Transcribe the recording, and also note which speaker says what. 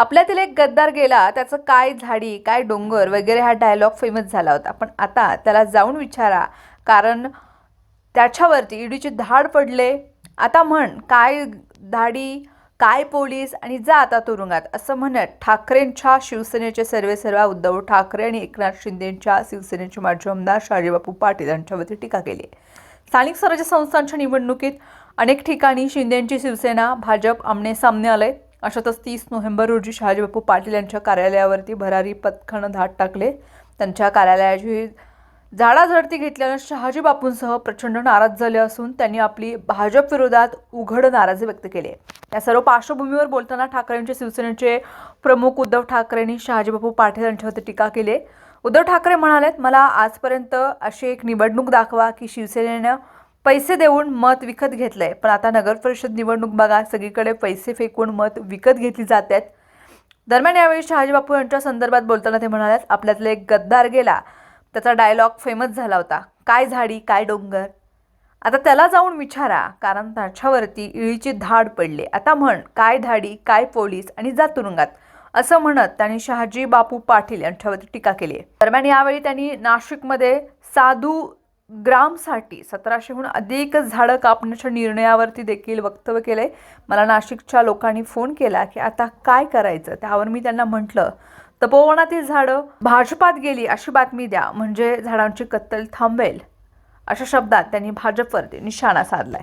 Speaker 1: आपल्यातील एक गद्दार गेला त्याचं काय झाडी काय डोंगर वगैरे हा डायलॉग फेमस झाला होता. पण आता त्याला जाऊन विचारा कारण त्याच्यावरती ईडीचे धाड पडले. आता म्हण काय धाडी काय पोलीस आणि जा आता तुरुंगात असं म्हणत ठाकरेंच्या शिवसेनेचे सर्वे सर्वा उद्धव ठाकरे आणि एकनाथ शिंदेंच्या शिवसेनेचे माजी आमदार शाजीबापू पाटील यांच्यावरती टीका केली. स्थानिक स्वराज्य संस्थांच्या निवडणुकीत अनेक ठिकाणी शिंदेंची शिवसेना भाजप आमने सामने आले अशातच तीस नोव्हेंबर रोजी शहाजीबापू पाटील यांच्या कार्यालयावरती भरारी पथकानं धाड टाकले. त्यांच्या कार्यालयाची झाडाझडती घेतल्यानं शहाजी बापूंसह प्रचंड नाराज झाले असून त्यांनी आपली भाजप विरोधात उघड नाराजी व्यक्त केली. या सर्व पार्श्वभूमीवर बोलताना ठाकरेंचे शिवसेनेचे प्रमुख उद्धव ठाकरेंनी शहाजीबापू पाटील यांच्यावरती टीका केली. उद्धव ठाकरे म्हणालेत मला आजपर्यंत अशी एक निवडणूक दाखवा की शिवसेनेनं पैसे देऊन मत विकत घेतलंय. पण आता नगर परिषद निवडणूक बघा सगळीकडे पैसे फेकून मत विकत घेतली जात आहेत दरम्यान यावेळी शहाजी बापू यांच्या संदर्भात बोलताना ते म्हणाल्यात आपल्यातला एक गद्दार गेला. त्याचा डायलॉग फेमस झाला होता. काय झाडी काय डोंगर? आता त्याला जाऊन विचारा कारण त्याच्यावरती इळीची धाड पडली. आता म्हण काय धाडी काय पोलीस आणि जा तुरुंगात. असं म्हणत त्यांनी शहाजी बापू पाटील यांच्यावरती टीका केली आहे. दरम्यान यावेळी त्यांनी नाशिकमध्ये साधू ग्रामसाठी सतराशेहून अधिक झाडं कापण्याच्या निर्णयावरती देखील वक्तव्य केलं आहे मला नाशिकच्या लोकांनी फोन केला की आता काय करायचं? त्यावर मी त्यांना म्हटलं तपोवनातील झाडं भाजपात गेली अशी बातमी द्या म्हणजे झाडांची कत्तल थांबेल अशा शब्दात त्यांनी भाजपवरती निशाणा साधलाय.